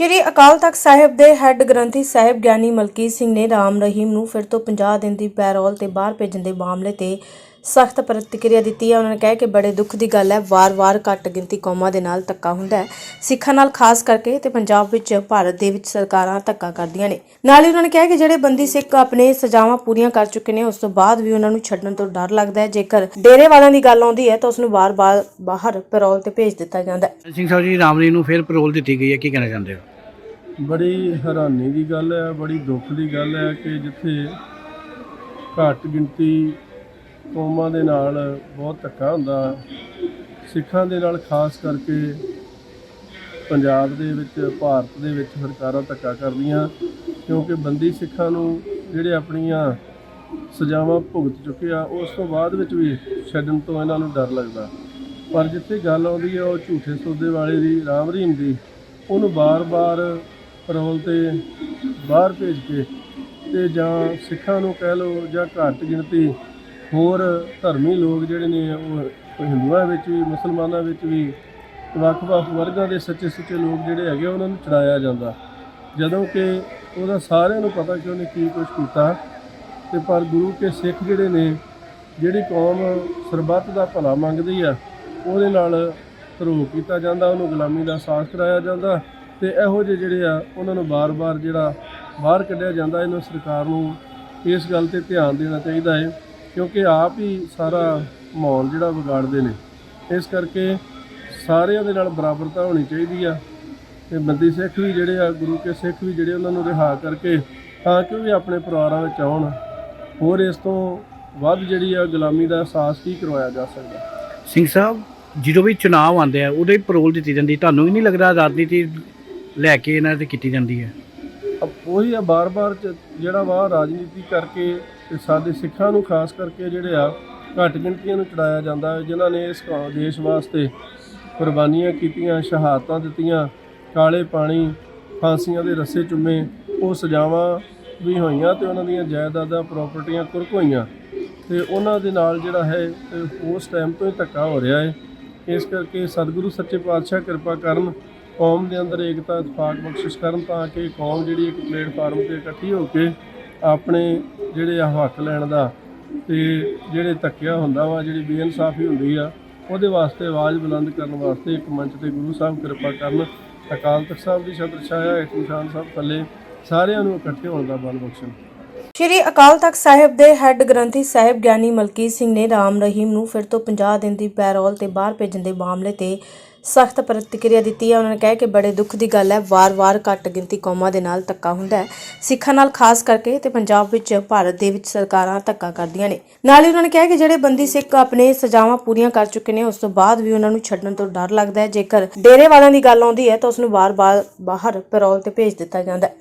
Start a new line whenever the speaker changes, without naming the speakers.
ਸ਼੍ਰੀ ਅਕਾਲ ਤਖਤ ਸਾਹਿਬ ਦੇ ਹੈੱਡ ਗ੍ਰੰਥੀ ਸਾਹਿਬ ਗਿਆਨੀ ਮਲਕੀਤ ਸਿੰਘ ਨੇ ਰਾਮ ਰਹੀਮ ਨੂੰ ਫਿਰ ਤੋਂ 50 ਦਿਨ ਦੀ ਪੈਰੋਲ ਤੇ ਬਾਹਰ ਭੇਜਣ ਦੇ ਮਾਮਲੇ ਤੇ ਸਖਤ ਪ੍ਰਤੀਕਿਰਿਆ ਦਿੱਤੀ ਹੈ। ਉਹਨਾਂ ਨੇ ਕਿਹਾ ਕਿ ਬੜੇ ਦੁੱਖ ਦੀ ਗੱਲ ਹੈ। ਵਾਰ-ਵਾਰ ਘੱਟ ਗਿਣਤੀ ਕੌਮਾਂ ਦੇ ਨਾਲ ਧੱਕਾ ਹੁੰਦਾ ਹੈ। ਸਿੱਖਾਂ ਨਾਲ ਖਾਸ ਕਰਕੇ ਤੇ ਪੰਜਾਬ ਵਿੱਚ ਭਾਰਤ ਦੇ ਵਿੱਚ ਸਰਕਾਰਾਂ ਧੱਕਾ ਕਰਦੀਆਂ ਨੇ। ਨਾਲ ਹੀ ਉਹਨਾਂ ਨੇ ਕਿਹਾ ਕਿ ਜਿਹੜੇ ਬੰਦੀ ਸਿੱਖ ਆਪਣੇ ਸਜ਼ਾਵਾਂ ਪੂਰੀਆਂ ਕਰ ਚੁੱਕੇ ਨੇ, ਉਸ ਤੋਂ ਬਾਅਦ ਵੀ ਉਹਨਾਂ ਨੂੰ ਛੱਡਣ ਤੋਂ ਡਰ ਲੱਗਦਾ ਹੈ। ਜੇਕਰ ਡੇਰੇ ਵਾਲਿਆਂ ਦੀ ਗੱਲ ਆਉਂਦੀ ਹੈ ਤਾਂ ਉਸ ਨੂੰ ਵਾਰ-ਵਾਰ ਬਾਹਰ ਪੈਰੋਲ ਤੇ ਭੇਜ ਦਿੱਤਾ ਜਾਂਦਾ ਹੈ।
ਸਿੰਘ ਸਾਹਿਬ ਜੀ ਰਾਮਲੀ ਨੂੰ ਫਿਰ ਪੈਰੋਲ ਦਿੱਤੀ ਗਈ ਹੈ। ਕੀ ਕਹਿਣਾ ਚਾਹੁੰਦੇ ਹੋ?
ਬੜੀ ਹੈਰਾਨੀ ਦੀ ਗੱਲ ਹੈ, ਬੜੀ ਦੁੱਖ ਦੀ ਗੱਲ ਹੈ ਕਿ ਜਿੱਥੇ ਘੱਟ ਗਿਣਤੀ ਕੌਮਾਂ ਦੇ ਨਾਲ ਬਹੁਤ ਧੱਕਾ ਹੁੰਦਾ, ਸਿੱਖਾਂ ਦੇ ਨਾਲ ਖਾਸ ਕਰਕੇ ਪੰਜਾਬ ਦੇ ਵਿੱਚ, ਭਾਰਤ ਦੇ ਵਿੱਚ ਸਰਕਾਰਾਂ ਧੱਕਾ ਕਰਦੀਆਂ, ਕਿਉਂਕਿ ਬੰਦੀ ਸਿੱਖਾਂ ਨੂੰ ਜਿਹੜੇ ਆਪਣੀਆਂ ਸਜ਼ਾਵਾਂ ਭੁਗਤ ਚੁੱਕੇ ਆ, ਉਸ ਤੋਂ ਬਾਅਦ ਵਿੱਚ ਵੀ ਛੱਡਣ ਤੋਂ ਇਹਨਾਂ ਨੂੰ ਡਰ ਲੱਗਦਾ। ਪਰ ਜਿੱਥੇ ਗੱਲ ਆਉਂਦੀ ਹੈ, ਉਹ ਝੂਠੇ ਸੌਦੇ ਵਾਲੇ ਦੀ, ਰਾਮ ਰਹੀਮ ਦੀ, ਉਹਨੂੰ ਬਾਰ-ਬਾਰ ਪਰੌਲ ਤੇ ਬਾਹਰ ਭੇਜ ਕੇ ਤੇ ਜਾਂ ਸਿੱਖਾਂ ਨੂੰ ਕਹਿ ਲਓ ਜਾਂ ਘੱਟ ਗਿਣਤੀ ਹੋਰ ਧਰਮੀ ਲੋਕ ਜਿਹੜੇ ਨੇ ਉਹ ਹਿੰਦੂਆਂ ਵਿੱਚ ਵੀ, ਮੁਸਲਮਾਨਾਂ ਵਿੱਚ ਵੀ ਵੱਖ-ਵੱਖ ਵਰਗਾਂ ਦੇ ਸੱਚੇ ਸੁੱਚੇ ਲੋਕ ਜਿਹੜੇ ਹੈਗੇ ਉਹਨਾਂ ਨੂੰ ਚੜਾਇਆ ਜਾਂਦਾ। ਜਦੋਂ ਕਿ ਉਹਦਾ ਸਾਰਿਆਂ ਨੂੰ ਪਤਾ ਕਿ ਉਹਨੇ ਕੀ ਕੁਝ ਕੀਤਾ ਤੇ ਪਰ ਗੁਰੂ ਕੇ ਸਿੱਖ ਜਿਹੜੇ ਨੇ, ਜਿਹੜੀ ਕੌਮ ਸਰਬੱਤ ਦਾ ਭਲਾ ਮੰਗਦੀ ਆ, ਉਹਦੇ ਨਾਲ ਧਰੋ ਕੀਤਾ ਜਾਂਦਾ, ਉਹਨੂੰ ਗੁਲਾਮੀ ਦਾ ਅਹਿਸਾਸ ਕਰਾਇਆ ਜਾਂਦਾ ਤੇ ਇਹੋ ਜਿਹੇ ਜਿਹੜੇ ਆ, ਉਹਨਾਂ ਨੂੰ ਬਾਰ-ਬਾਰ ਜਿਹੜਾ ਬਾਹਰ ਕੱਢਿਆ ਜਾਂਦਾ, ਇਹਨਾਂ ਸਰਕਾਰ ਨੂੰ ਇਸ ਗੱਲ ਤੇ ਧਿਆਨ ਦੇਣਾ ਚਾਹੀਦਾ ਹੈ, ਕਿਉਂਕਿ ਆਪ ਹੀ ਸਾਰਾ ਮਾਹੌਲ ਜਿਹੜਾ ਵਿਗਾੜਦੇ ਨੇ। ਇਸ ਕਰਕੇ ਸਾਰਿਆਂ ਦੇ ਨਾਲ ਬਰਾਬਰਤਾ ਹੋਣੀ ਚਾਹੀਦੀ ਆ, ਤੇ ਬੰਦੀ ਸਿੱਖ ਵੀ ਜਿਹੜੇ ਆ, ਗੁਰੂ ਕੇ ਸਿੱਖ ਵੀ ਜਿਹੜੇ ਉਹਨਾਂ ਨੂੰ ਰਿਹਾ ਕਰਕੇ, ਤਾਂ ਕਿ ਉਹ ਵੀ ਆਪਣੇ ਪਰਿਵਾਰਾਂ ਵਿੱਚ ਆਉਣ। ਹੋਰ ਇਸ ਤੋਂ ਵੱਧ ਜਿਹੜੀ ਆ, ਗੁਲਾਮੀ ਦਾ ਅਹਿਸਾਸ ਕੀ ਕਰਵਾਇਆ ਜਾ ਸਕਦਾ?
ਸਿੰਘ ਸਾਹਿਬ, ਜਦੋਂ ਵੀ ਚੁਣਾਵ ਆਉਂਦੇ ਆ, ਉਹਦੇ ਪਰੋਲ ਦਿੱਤੀ ਜਾਂਦੀ। ਤੁਹਾਨੂੰ ਵੀ ਨਹੀਂ ਲੱਗਦਾ ਰਾਜਨੀਤੀ ਲੈ ਕੇ ਇਹਨਾਂ ਤੇ ਕੀਤੀ ਜਾਂਦੀ ਹੈ।
ਅਬ ਉਹੀ ਆ ਬਾਰ-ਬਾਰ ਜਿਹੜਾ ਵਾ ਰਾਜਨੀਤੀ ਕਰਕੇ ਤੇ ਸਾਡੇ ਸਿੱਖਾਂ ਨੂੰ ਖਾਸ ਕਰਕੇ ਜਿਹੜੇ ਆ ਘੱਟ ਗਿਣਤੀਆਂ ਨੂੰ ਚੜਾਇਆ ਜਾਂਦਾ ਹੈ, ਜਿਨ੍ਹਾਂ ਨੇ ਇਸ ਦੇਸ਼ ਵਾਸਤੇ ਕੁਰਬਾਨੀਆਂ ਕੀਤੀਆਂ, ਸ਼ਹਾਦਤਾਂ ਦਿੱਤੀਆਂ, ਕਾਲੇ ਪਾਣੀ, ਫਾਂਸੀਆਂ ਦੇ ਰੱਸੇ ਚੁੰਮੇ, ਉਹ ਸਜ਼ਾਵਾਂ ਵੀ ਹੋਈਆਂ ਤੇ ਉਹਨਾਂ ਦੀਆਂ ਜਾਇਦਾਦਾਂ, ਪ੍ਰਾਪਰਟੀਆਂ ਕੁਰਕ ਹੋਈਆਂ ਤੇ ਉਹਨਾਂ ਦੇ ਨਾਲ ਜਿਹੜਾ ਹੈ ਉਸ ਟਾਈਮ ਤੋਂ ਹੀ ਧੱਕਾ ਹੋ ਰਿਹਾ ਹੈ। ਇਸ ਕਰਕੇ ਸਤਿਗੁਰੂ ਸੱਚੇ ਪਾਤਸ਼ਾਹ ਕਿਰਪਾ ਕਰਨ ਕੌਮ ਦੇ ਅੰਦਰ ਏਕਤਾ ਇਤਫਾਕ ਬਖਸ਼ਿਸ਼ ਕਰਨ ਤਾਂ ਕਿ ਕੌਮ ਜਿਹੜੀ ਇੱਕ ਪਲੇਟਫਾਰਮ ਤੇ ਇਕੱਠੀ ਹੋ ਕੇ ਆਪਣੇ ਜਿਹੜੇ ਆ ਹੱਕ ਲੈਣ ਦਾ ਤੇ ਜਿਹੜੇ ਧੱਕਿਆ ਹੁੰਦਾ ਵਾ, ਜਿਹੜੀ ਬੇਇਨਸਾਫੀ ਹੁੰਦੀ ਆ, ਉਹਦੇ ਵਾਸਤੇ ਆਵਾਜ਼ ਬੁਲੰਦ ਕਰਨ ਵਾਸਤੇ ਇੱਕ ਮੰਚ ਤੇ ਗੁਰੂ ਸਾਹਿਬ ਕਿਰਪਾ ਕਰਨ, ਅਕਾਲ ਤਖਤ ਸਾਹਿਬ ਦੀ ਛਤਰ ਛਾਇਆ ਹੈ ਨਿਸ਼ਾਨ ਸਾਹਿਬ ਥੱਲੇ ਸਾਰਿਆਂ ਨੂੰ ਇਕੱਠੇ ਹੋਣ ਦਾ ਬਲ ਬਖਸ਼ਣ।
ਸ਼੍ਰੀ ਅਕਾਲ ਤਖਤ ਸਾਹਿਬ ਦੇ ਹੈੱਡ ਗ੍ਰੰਥੀ ਸਾਹਿਬ ਗਿਆਨੀ ਮਲਕੀਤ ਸਿੰਘ ਨੇ ਰਾਮ ਰਹੀਮ ਨੂੰ ਫਿਰ ਤੋਂ 50 ਦਿਨ ਦੀ ਪੈਰੋਲ ਤੇ ਬਾਹਰ ਭੇਜਣ ਦੇ ਮਾਮਲੇ ਤੇ ਸਖਤ ਪ੍ਰਤੀਕਿਰਿਆ ਦਿੱਤੀ ਹੈ। ਉਹਨਾਂ ਨੇ ਕਿਹਾ ਕਿ ਬੜੇ ਦੁੱਖ ਦੀ ਗੱਲ ਹੈ। ਵਾਰ-ਵਾਰ ਘੱਟ ਗਿਣਤੀ ਕੌਮਾਂ ਦੇ ਨਾਲ ਧੱਕਾ ਹੁੰਦਾ ਹੈ। ਸਿੱਖਾਂ ਨਾਲ ਖਾਸ ਕਰਕੇ ਤੇ ਪੰਜਾਬ ਵਿੱਚ ਭਾਰਤ ਦੇ ਵਿੱਚ ਸਰਕਾਰਾਂ ਧੱਕਾ ਕਰਦੀਆਂ ਨੇ। ਨਾਲ ਹੀ ਉਹਨਾਂ ਨੇ ਕਿਹਾ ਕਿ ਜਿਹੜੇ ਬੰਦੀ ਸਿੱਖ ਆਪਣੇ ਸਜ਼ਾਵਾਂ ਪੂਰੀਆਂ ਕਰ ਚੁੱਕੇ ਨੇ, ਉਸ ਤੋਂ ਬਾਅਦ ਵੀ ਉਹਨਾਂ ਨੂੰ ਛੱਡਣ ਤੋਂ ਡਰ ਲੱਗਦਾ ਹੈ। ਜੇਕਰ ਡੇਰੇ ਵਾਲਿਆਂ ਦੀ ਗੱਲ ਆਉਂਦੀ ਹੈ ਤਾਂ ਉਸ ਨੂੰ ਵਾਰ-ਵਾਰ ਬਾਹਰ ਪੈਰੋਲ ਤੇ ਭੇਜ ਦਿੱਤਾ ਜਾਂਦਾ ਹੈ।